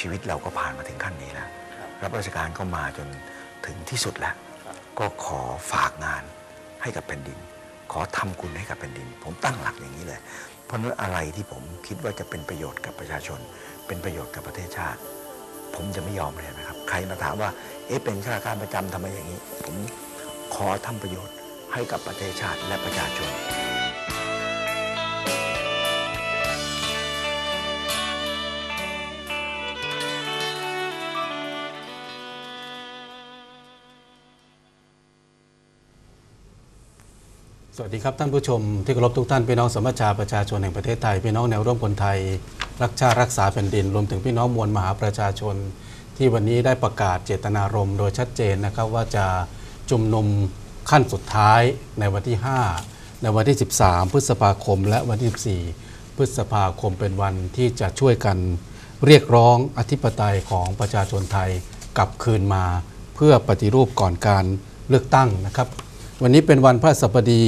ชีวิตเราก็ผ่านมาถึงขั้นนี้แล้วครับรับราชการก็มาจนถึงที่สุดแล้วครับก็ขอฝากงานให้กับแผ่นดิน ขอทำคุณให้กับแผ่นดิน ผมตั้งหลักอย่างนี้เลย เพราะฉะนั้นอะไรที่ผมคิดว่าจะเป็นประโยชน์กับประชาชน เป็นประโยชน์กับประเทศชาติ ผมจะไม่ยอมเลยนะครับ ใครมาถามว่า เอ๊ะเป็นข้าราชการประจำทำไมอย่างนี้ ผมขอทำประโยชน์ให้กับประเทศชาติและประชาชน สวัสดีครับท่านผู้ชมที่เคารพทุกท่านพี่น้องสมัชชาประชาชนแห่งประเทศไทยพี่น้องแนวร่วมคนไทย รักชาติรักษาแผ่นดิน รวมถึงพี่น้องมวลมหาประชาชน ที่วันนี้ได้ประกาศเจตนารมณ์โดยชัดเจนนะครับว่าจะจุมนุมขั้นสุดท้ายในวันที่ 5 ในวันที่ 13 พฤษภาคม และวันที่ 14 พฤษภาคมเป็นวันที่จะช่วยกันเรียกร้องอธิปไตยของประชาชนไทยกลับคืนมา เพื่อปฏิรูปก่อนการเลือกตั้งนะครับ วันนี้เป็นวันพระสัปดี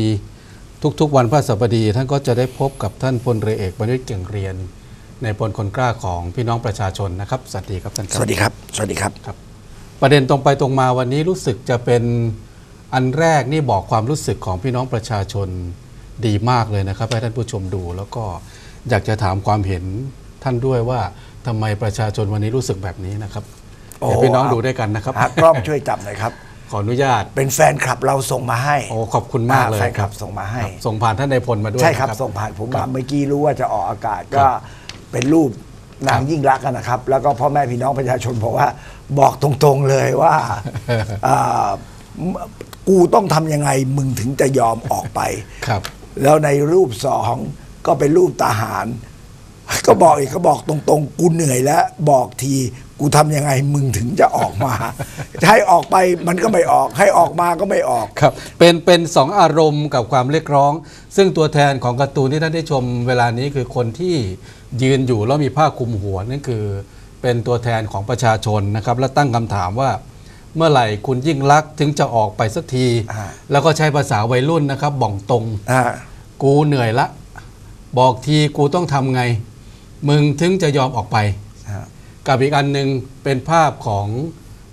ทุกๆ วันพระสัปดีท่านก็จะได้พบกับท่านพลเรือเอกบรรลุเก่งเรียน ในพลคนกล้าของพี่น้องประชาชนนะครับสวัสดีครับท่านคสรับวัสดีครับ สวัสดีครับครับ ประเด็นตรงไปตรงมาวันนี้รู้สึกจะเป็นอันแรกนี่บอกความรู้สึกของพี่น้องประชาชนดีมากเลยนะครับให้ท่านผู้ชมดู แล้วก็อยากจะถามความเห็นท่านด้วยว่าทำไมประชาชนวันนี้รู้สึกแบบนี้นะครับโอ้เดี๋ยวพี่น้องดูด้วยกันนะครับหากกล้องช่วยจับหน่อยครับ ขออนุญาต เป็นแฟนคลับเราส่งมาให้โอ้ขอบคุณมากเลยแฟนคคลัรับบส่งมาให้ครับส่งผ่านท่านในายพลมาด้วยใช่ครับนะส่งผ่านผมครัมาบเมื่อกี้รู้ว่าจะออกอากาศคก็รับเป็นรูปนางยิ่งรักษณ์นะครับ แล้วก็พ่อแม่พี่น้องประชาชนบอกว่าบอกตรงๆเลยว่าอ่ากูต้องทำยังไงมึงถึงจะยอมออกไปครับ แล้วในรูปสองก็เป็นรูปทหาร ก็บอกอีกก็บอกตรงๆ กูเหนื่อยแล้ว บอกที กูทำยังไงมึงถึงจะออกมาให้ออกไปมันก็ไม่ออก ให้ออกมาก็ไม่ออก ครับ เป็นเป็นสองอารมณ์กับความเรียกร้อง ซึ่งตัวแทนของการ์ตูนที่ท่านได้ชมเวลานี้คือคนที่ยืนอยู่แล้วมีผ้าคลุมหัวนั่นคือ เป็นตัวแทนของประชาชนนะครับ และตั้งคำถามว่า เมื่อไหร่คุณยิ่งรักษณ์ถึงจะออกไปสักที อ่า แล้วก็ใช้ภาษาวัยรุ่นนะครับบ่องตรง อ่า กูเหนื่อยละ บอกทีกูต้องทำไง มึงถึงจะยอมออกไป กับอีกอันหนึ่งเป็นภาพของ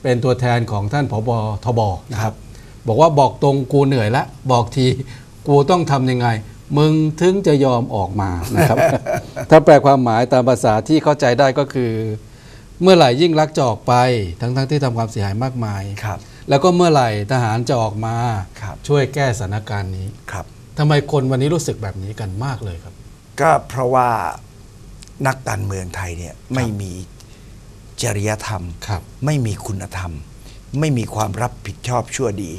เป็นตัวแทนของท่านผบทบนะครับ บอกว่าบอกตรงกูเหนื่อยละบอกทีกูต้องทำยังไง มึงถึงจะยอมออกมานะครับ ถ้าแปลความหมายตามภาษาที่เข้าใจได้ก็คือ เมื่อไหร่ยิ่งรักษณ์จะออกไป ทั้งๆทที่ทำความเสียหายมากมายครับ แล้วก็เมื่อไหร่ทหารจะออกมาครับช่วยแก้สถานการณ์นี้ครับทำไมคนวันนี้รู้สึกแบบนี้กันมากเลยครับ ก็เพราะว่านักการเมืองไทยเนี่ยไม่มี จริยธรรมครับไม่มีคุณธรรม ไม่มีความรับผิดชอบชั่วดี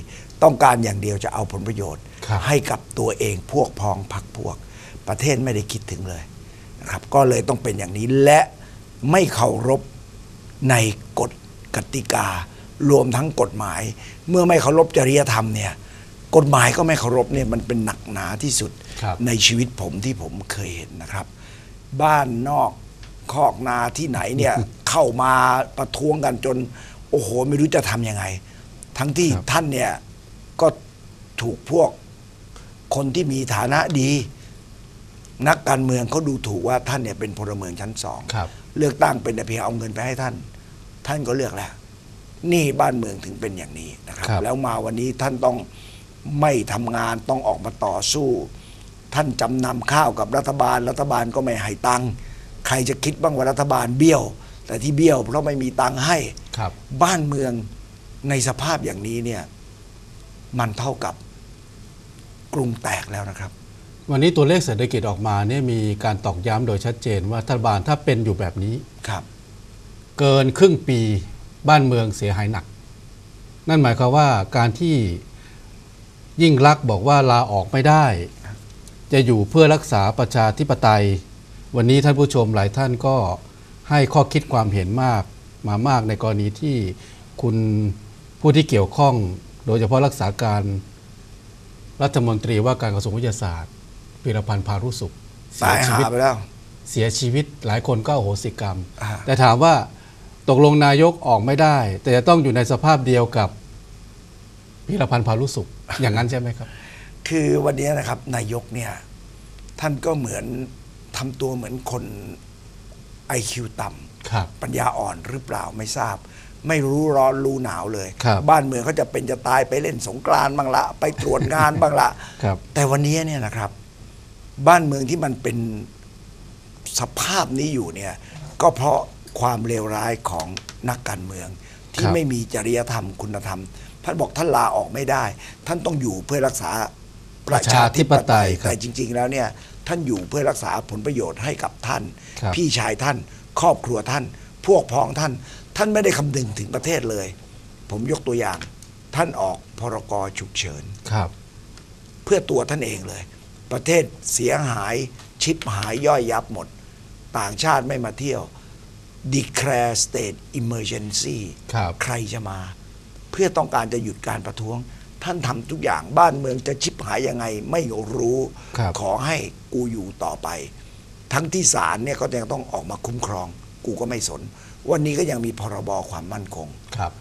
ต้องการอย่างเดียวจะเอาผลประโยชน์ครับให้กับตัวเองพวกพ้องพักพวก ประเทศไม่ได้คิดถึงเลยนะครับก็เลยต้องเป็นอย่างนี้และไม่เคารพในกฎกติกา รวมทั้งกฎหมาย เมื่อไม่เคารพจริยธรรมเนี่ยกฎหมายก็ไม่เคารพเนี่ยมันเป็นหนักหนาที่สุดครับในชีวิตผมที่ผมเคยเห็นนะครับ บ้านนอกคอกนาที่ไหนเนี่ย เข้ามาประท้วงกันจน โอ้โห ไม่รู้จะทำยังไง ทั้งที่ครับท่านเนี่ย ก็ถูกพวกคนที่มีฐานะดี นักการเมืองเขาดูถูกว่าท่านเนี่ยเป็นพลเมืองชั้นสองครับเลือกตั้งเป็นแต่เพียงเอาเงินไปให้ท่าน ท่านก็เลือกแล้ว นี่บ้านเมืองถึงเป็นอย่างนี้นะครับครับแล้วมาวันนี้ท่านต้องไม่ทำงานต้องออกมาต่อสู้ ท่านจำนำข้าวกับรัฐบาล รัฐบาลก็ไม่ให้ตังค์ใครจะคิดบ้างว่ารัฐบาลเบี้ยว แต่ที่เบี้ยวเพราะไม่มีตังค์ให้ครับ บ้านเมืองในสภาพอย่างนี้เนี่ย มันเท่ากับกรุงแตกแล้วนะครับ วันนี้ตัวเลขเศรษฐกิจออกมาเนี่ยมีการตอกย้ำโดยชัดเจนว่ารัฐบาลถ้าเป็นอยู่แบบนี้ ครับ เกินครึ่งปีบ้านเมืองเสียหายหนัก นั่นหมายความว่าการที่ยิ่งรักษณ์บอกว่าลาออกไม่ได้ จะอยู่เพื่อรักษาประชาธิปไตย วันนี้ท่านผู้ชมหลายท่านก็ ให้ข้อคิดความเห็นมากมามากในกรณีที่คุณผู้ที่เกี่ยวข้อง โดยเฉพาะรักษาการรัฐมนตรีว่าการกระทรวงวิทยาศาสตร์พิรพันธ์พารุสุขเสีตายชีหาวิตไปแล้ว เสียชีวิตหลายคนก็อโหสิกรรมอ่าแต่ถามว่าตกลงนายกออกไม่ได้ แต่จะต้องอยู่ในสภาพเดียวกับพิรพันธ์พารุสุขอย่างนั้นใช่ไหมครับ คือวันนี้นะครับนายกเนี่ยท่านก็เหมือนทำตัวเหมือนคน IQ ต่ครับปัญญาอ่อนหรือเปล่าไม่ทราบ ไม่รู้ร้อนรู้หนาวเลยครับบ้านเมืองเขาจะเป็นจะตายไปเล่นสงกรานต์บ้างละ ไปตรวจงานบ้างละครับแต่วันนี้เนี่ยนะครับ บ้านเมืองที่มันเป็นสภาพนี้อยู่เนี่ย ก็เพราะความเลวร้ายของนักการเมือง ที่ครับไม่มีจริยธรรมคุณธรรม ท่านบอกท่านลาออกไม่ได้ ท่านต้องอยู่เพื่อรักษา ประชาธิปไตยครับแต่จริง ๆ แล้วเนี่ยท่านอยู่เพื่อรักษาผลประโยชน์ให้กับท่าน ครับ พี่ชายท่าน ครอบครัวท่าน พวกพ้องท่าน ท่านไม่ได้คำนึงถึงประเทศเลย ผมยกตัวอย่าง ท่านออกพรกฉุกเฉิน ครับ เพื่อตัวท่านเองเลย ประเทศเสียหายชิปหายย่อยยับหมด ต่างชาติไม่มาเที่ยว declare state emergency ครับ ใครจะมา เพื่อต้องการจะหยุดการประท้วง ท่านทำทุกอย่างบ้านเมืองจะชิบหายยังไงไม่รู้ครับ ขอให้กูอยู่ต่อไป ทั้งที่ศาลเนี่ยก็ยังต้องออกมาคุ้มครอง กูก็ไม่สน วันนี้ก็ยังมีพรบความมั่นคง ครับ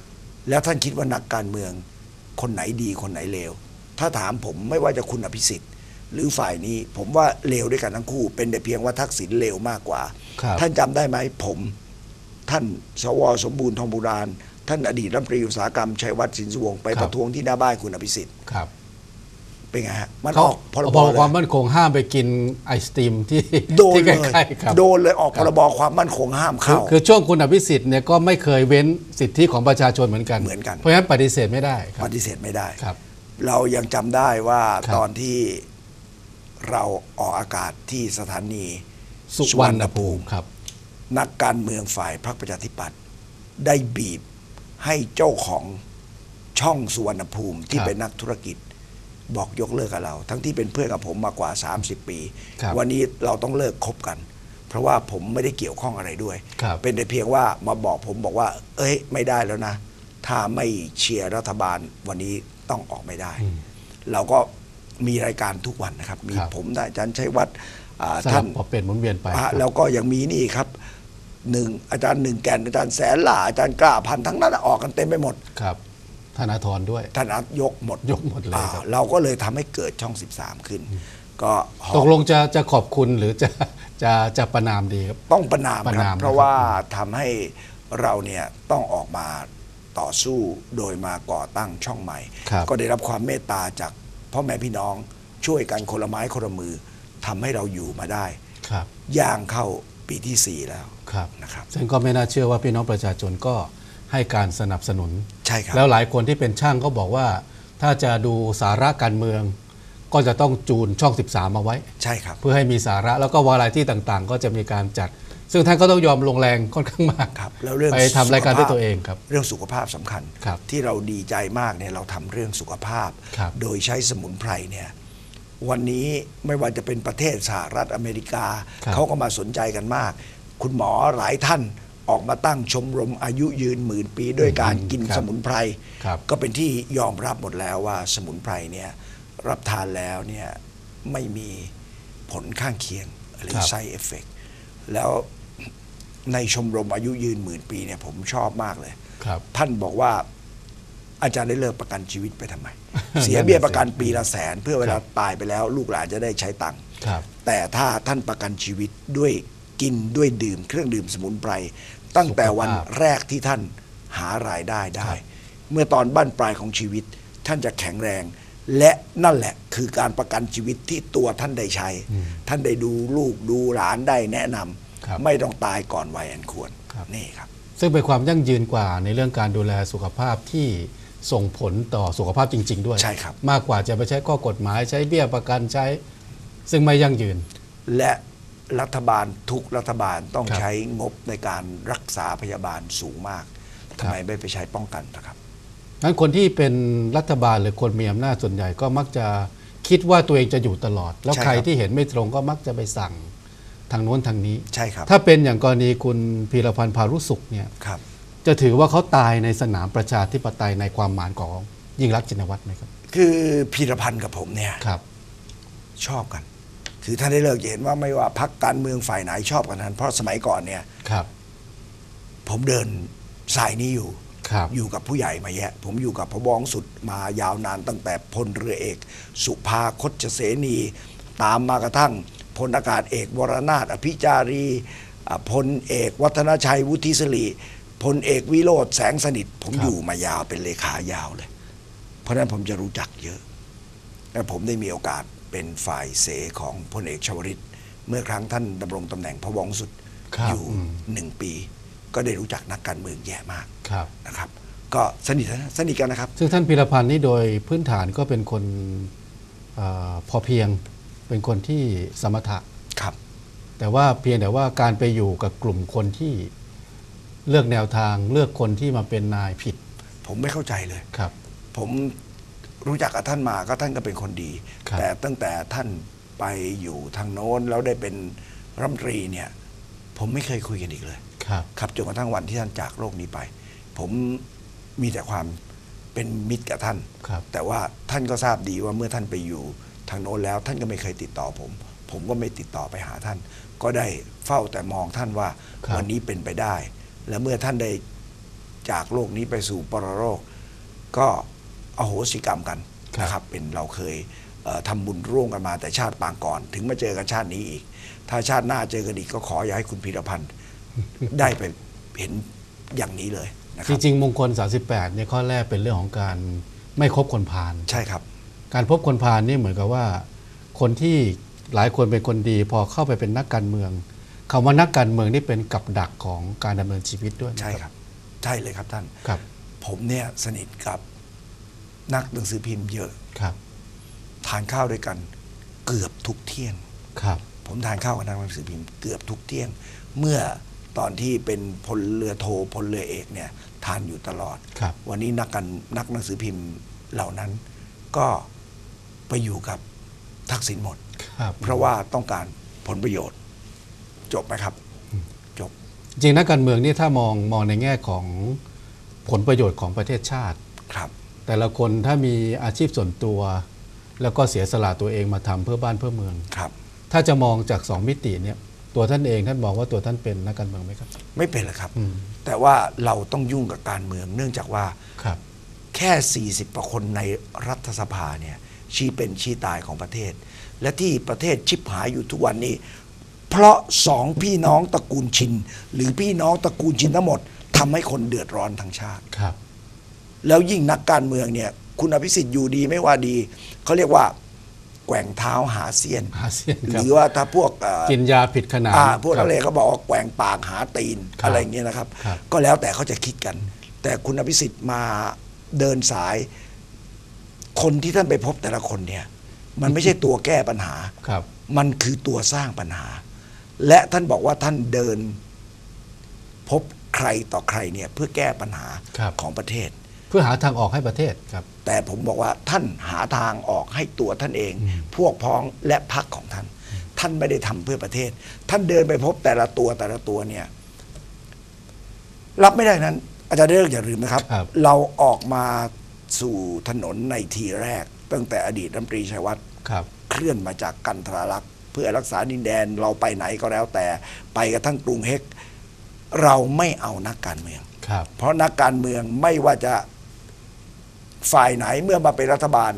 แล้วท่านคิดว่านักการเมือง คนไหนดีคนไหนเลว ถ้าถามผมไม่ว่าจะคุณอภิสิทธิ์ หรือฝ่ายนี้ผมว่าเลวด้วยกันทั้งคู่ เป็นแต่เพียงว่าทักษิณเลวมากกว่า ครับ ท่านจำได้ไหมผม ท่านสวสมบูรณ์ทองบุราณ ท่านอดีตรัฐมนตรีอุตสาหกรรมชัยวัฒน์สินสุวงศ์ไปครับ ประท้วงที่หน้าบ้านคุณอภิสิทธิ์ครับเป็นไงฮะมันเขาออกพรพบรเลความยมั่นคงห้ามไปกินไอศตรีมที่โดนที่เลยใกล้ๆครับ โดนเลยออกพรบความมั่นคงห้ามคือเข้า คือช่วงคุณอภิสิทธิ์เนี่ยก็ไม่เคยเว้นสิทธิของประชาชนเหมือนกันเหมือนกัน เพราะฉะนั้นปฏิเสธไม่ได้ครัปบฏิเสธไม่ได้ ครับ เรายังจำได้ว่าครับ ตอนที่เราออกอากาศที่สถานีสุวรรณภูมิครับ นักการเมืองฝ่ายพรรคประชาธิปัตย์ได้บีบ ให้เจ้าของช่องสุวรรณภูมิที่ครับเป็นนักธุรกิจ บอกยกเลิกกับเรา ทั้งที่เป็นเพื่อนกับผมมากว่า 30 ปีครับวันนี้เราต้องเลิกคบกัน เพราะว่าผมไม่ได้เกี่ยวข้องอะไรด้วยครับเป็นแต่เพียงว่ามาบอกผมบอกว่า เอ้ย ไม่ได้แล้วนะ ถ้าไม่เชียร์รัฐบาลวันนี้ต้องออกไม่ได้อืมเราก็มีรายการทุกวันนะครับ มีครับผมอาจารย์ชัยวัฒน์อ่าสลัท่าบนปรับเปลี่ยนหมุนเวียนไปอะครับแล้วก็ยังมีนี่ครับ หนึ่งอาจารย์หนึ่งแก่นอาจารย์แสนหล่าอาจารย์กล้าพันธุ์ทั้งนั้นออกกันเต็มไปหมดครับธนาธรด้วยท่านอัดยกหมดยกหมดเลยอ่าครับเราก็เลยทำให้เกิดช่อง 13 ขึ้น ก็หอบตกลงจะจะขอบคุณหรือจะจะจะประนามดีครับต้องประนามประครันาบมเพราะว่าทำให้เราเนี่ยต้องออกมาต่อสู้โดยมาก่อตั้งช่องใหม่ครับก็ได้รับความเมตตาจากพ่อแม่พี่น้องช่วยกันคนละไม้คนละมือทำให้เราอยู่มาได้ครับย่างเข้า ปีที่สี่แล้วครับนะครับซึ่งก็ไม่น่าเชื่อว่าพี่น้องประชาชนก็ให้การสนับสนุน ใช่ครับ แล้วหลายคนที่เป็นช่างก็บอกว่า ถ้าจะดูสาระการเมือง ก็จะต้องจูนช่อง 13 มาไว้ ใช่ครับ เพื่อให้มีสาระแล้วก็วาไรที่ต่างๆ ก็จะมีการจัด ซึ่งท่านก็ต้องยอมลงแรงค่อนข้างมากครับแล้วเรื่องไปทำรายการสุขภาพด้วยตัวเองครับ เรื่องสุขภาพสำคัญ ครับที่เราดีใจมากเนี่ยเราทำเรื่องสุขภาพ ครับ โดยใช้สมุนไพรเนี่ย วันนี้ไม่ว่าจะเป็นประเทศสหรัฐอเมริกาครับเขาก็มาสนใจกันมาก คุณหมอหลายท่านออกมาตั้งชมรมอายุยืนหมื่นปีด้วยการกินครับสมุนไพรครับก็เป็นที่ยอมรับหมดแล้วว่าสมุนไพรเนี่ยรับทานแล้วเนี่ยไม่มีผลข้างเคียงหรือครับ side effect แล้วในชมรมอายุยืนหมื่นปีเนี่ยผมชอบมากเลยครับท่านบอกว่า อาจารย์ได้เลิกประกันชีวิตไปทำไมนั่นน่ะเสียเบี้ยสิประกันปีละแสน เพื่อเวลาครับตายไปแล้ว ลูกหลานจะได้ใช้ตังค์ครับแต่ถ้าท่านประกันชีวิตด้วยกินด้วยดื่ม เครื่องดื่มสมุนไพรตั้งแต่วันสุขภาพแรกที่ท่านหารายได้ได้ครับเมื่อตอนบั้นปลายของชีวิต ท่านจะแข็งแรง และนั่นแหละคือการประกันชีวิตที่ตัวท่านได้ใช้ ท่านได้ดูลูกดูหลานได้แนะนำครับไม่ต้องตายก่อนวัยอันควรครับนี่ครับ ซึ่งเป็นความยั่งยืนกว่าในเรื่องการดูแลสุขภาพที่ ส่งผลต่อสุขภาพจริง ๆ ด้วยใช่ครับ มากกว่าจะไปใช้ข้อกฎหมายใช้เบี้ยประกันใช้ ซึ่งไม่ยั่งยืน และรัฐบาลทุกรัฐบาลต้องครับใช้งบในการรักษาพยาบาลสูงมากทำไมไม่ไปใช้ป้องกันนะครับงั้นคนที่เป็นรัฐบาลหรือคนมีอำนาจส่วนใหญ่ก็มักจะคิดว่าตัวเองจะอยู่ตลอด แล้วใช่ใครครับที่เห็นไม่ตรงก็มักจะไปสั่งทางโน้นทางนี้ ใช่ครับ ถ้าเป็นอย่างกรณีคุณพีรพันธ์พารุสุขเนี่ยครับ จะถือว่าเขาตายในสนามประชาธิปไตยในความหมายของยิ่งรักษณ์ชินวัตรไหมครับ คือพีรพันธ์กับผมเนี่ยครับ ชอบกัน คือท่านได้เลิกจะเห็นว่าไม่ว่าพักการเมืองฝ่ายไหนชอบกันนั้นเพราะสมัยก่อนเนี่ยครับ ผมเดินสายนี้อยู่ครับอยู่กับผู้ใหญ่มาแยะ ผมอยู่กับพบองสุดมายาวนานตั้งแต่พลเรือเอก สุภาคตเสนี ตามมากระทั่งพลอากาศเอกวรนาถอภิจารีอ่าพลเอก วัฒนชัยวุฒิศรี พลเอกวิโรธแสงสนิท ผมครับ อยู่มายาวเป็นเลขายาวเลย เพราะฉะนั้นผมจะรู้จักเยอะ และผมได้มีโอกาสเป็นฝ่ายเสของพลเอกชวริต เมื่อครั้งท่านดำรงตำแหน่งพบวงสุดครับอยู่อืม หนึ่งปี ก็ได้รู้จักนักการเมืองแย่มากครับ นะครับ ก็สนิทนะสนิทกันนะครับ ซึ่งท่านพีรพันธ์นี่โดยพื้นฐานก็เป็นคนเออพอเพียงเป็นคนที่สมถะ ครับ แต่ว่าเพียงแต่ว่าการไปอยู่กับกลุ่มคนที่ เลือกแนวทางเลือกคนที่มาเป็นนายผิดผมไม่เข้าใจเลย ครับ ผมรู้จักกับท่านมาก็ท่านก็เป็นคนดี ครับ แต่ตั้งแต่ท่านไปอยู่ทางโน้นแล้วได้เป็นรัฐมนตรีเนี่ย ผมไม่เคยคุยกันอีกเลย ครับ ครับจนกระทั่งวันที่ท่านจากโลกนี้ไป ผมมีแต่ความเป็นมิตรกับท่าน ครับ แต่ว่าท่านก็ทราบดีว่าเมื่อท่านไปอยู่ทางโน้นแล้ว ท่านก็ไม่เคยติดต่อผม ผมก็ไม่ติดต่อไปหาท่าน ก็ได้เฝ้าแต่มองท่านว่าครับ วันนี้เป็นไปได้ และเมื่อท่านได้จากโลกนี้ไปสู่ปรโลก ก็อโหสิกรรมกันครับนะครับ เป็นเราเคยเอ่อทำบุญร่วมกันมาแต่ชาติปางก่อน ถึงมาเจอกันชาตินี้อีก ถ้าชาติหน้าเจอกันอีกก็ขออย่าให้คุณพีรพันธ์ได้ไปเห็นอย่างนี้เลยนะคจรับริงๆมงคล 38เนี่ยข้อแรกเป็นเรื่องของการไม่คบคนพาลใช่ครับ การพบคนพาลนี่เหมือนกับว่า คนที่หลายคนเป็นคนดี พอเข้าไปเป็นนักการเมือง คำว่านักการเมืองนี่เป็นกับดักของการดำเนินชีวิตด้วยนะใช่ครับ ใช่เลยครับท่าน ครับ ผมเนี่ยสนิทกับนักหนังสือพิมพ์เยอะ ครับ ทานข้าวด้วยกันเกือบทุกเที่ยง ครับ ผมทานข้าวกับนักหนังสือพิมพ์เกือบทุกเที่ยง เมื่อตอนที่เป็นพลเรือโทพลเรือเอกเนี่ยทานอยู่ตลอด ครับ วันนี้นักการนักหนังสือพิมพ์เหล่านั้น ก็ไปอยู่กับทักษิณหมด ครับ เพราะว่าต้องการผลประโยชน์ จบไหมครับ จบ จริงนักการเมืองนี่ถ้ามองมองในแง่ของผลประโยชน์ของประเทศชาติครับ แต่ละคนถ้ามีอาชีพส่วนตัว แล้วก็เสียสละตัวเองมาทำเพื่อบ้านเพื่อเมืองครับ ถ้าจะมองจากสองมิติเนี่ยตัวท่านเองท่านมองว่าตัวท่านเป็นนักการเมืองไหมครับ ไม่เป็นหรอกครับอืมแต่ว่าเราต้องยุ่งกับการเมืองเนื่องจากว่าครับแค่ 40กว่าคนในรัฐสภาเนี่ยชี้เป็นชี้ตายของประเทศ และที่ประเทศชิบหายอยู่ทุกวันนี้ เพราะสองพี่น้องตระกูลชิน หรือพี่น้องตระกูลชินทั้งหมดทำให้คนเดือดร้อนทั้งชาติ ครับ แล้วยิ่งนักการเมืองเนี่ย คุณอภิสิทธิ์อยู่ดีไม่ว่าดีเขาเรียกว่าแกว่งเท้าหาเสี้ยนอาเซียนหครับรือว่าถ้าพวกเอ่อกินยาผิดขนาดอ่าพวกครันับ กเลงเขาบอกว่าแกว่งปากหาตีนครับอะไรอย่างเงี้ยนะครับ ครับ ก็แล้วแต่เขาจะคิดกัน แต่คุณอภิสิทธิ์มาเดินสาย คนที่ท่านไปพบแต่ละคนเนี่ย มันไม่ใช่ตัวแก้ปัญหา ครับ มันคือตัวสร้างปัญหา และท่านบอกว่าท่านเดิน พบใครต่อใครเนี่ยเพื่อแก้ปัญหาครับของประเทศ เพื่อหาทางออกให้ประเทศครับ แต่ผมบอกว่าท่านหาทางออกให้ตัวท่านเองอืมพวกพ้องและพรรคของท่าน ท่านไม่ได้ทำเพื่อประเทศ ท่านเดินไปพบแต่ละตัวแต่ละตัวเนี่ยรับไม่ได้นั้น อาจารย์เลิกอย่าลืมนะครับครับเราออกมาสู่ถนนในทีแรก ตั้งแต่อดีตรัฐมนตรีชัยวัฒน์ครับเคลื่อนมาจากกันทราลักษณ์ เพื่อรักษาดินแดนเราไปไหนก็แล้วแต่ไปกระทั่งกรุงเฮกเราไม่เอานักการเมืองครับเพราะนักการเมืองไม่ว่าจะฝ่ายไหนเมื่อมาเป็นรัฐบาล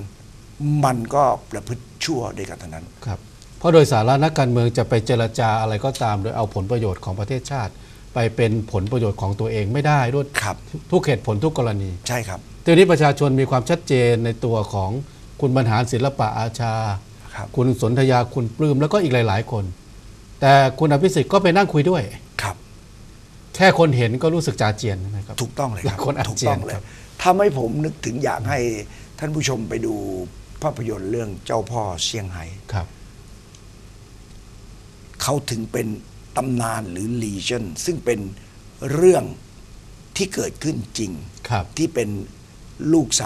มันก็ประพฤติชั่วด้วยกันทั้งนั้นครับเพราะโดยสาระนักการเมืองจะไปเจรจาอะไรก็ตาม โดยเอาผลประโยชน์ของประเทศชาติ ไปเป็นผลประโยชน์ของตัวเองไม่ได้ด้วยครับทุกเหตุผลทุกกรณีใช่ครับทีนี้ประชาชนมีความชัดเจนในตัวของคุณบรรหารศิลปะอาชา ครับคุณสนธยาคุณปลื้มแล้วก็อีกหลาย ๆ คน แต่คุณอภิสิทธิ์ก็ไปนั่งคุยด้วย ครับ แค่คนเห็นก็รู้สึกจาเจียนใช่ไหมครับ ถูกต้องเลยครับหลายคนอาถูกเจียต้นองเลคยรับทำให้ผมนึกถึงอยากให้ท่านผู้ชมไปดูภาพยนตร์เรื่องเจ้าพ่อเซี่ยงไฮ้ครับ เขาถึงเป็นตำนานหรือ legion ซึ่งเป็นเรื่องที่เกิดขึ้นจริง ครับ ที่เป็นลูกสาว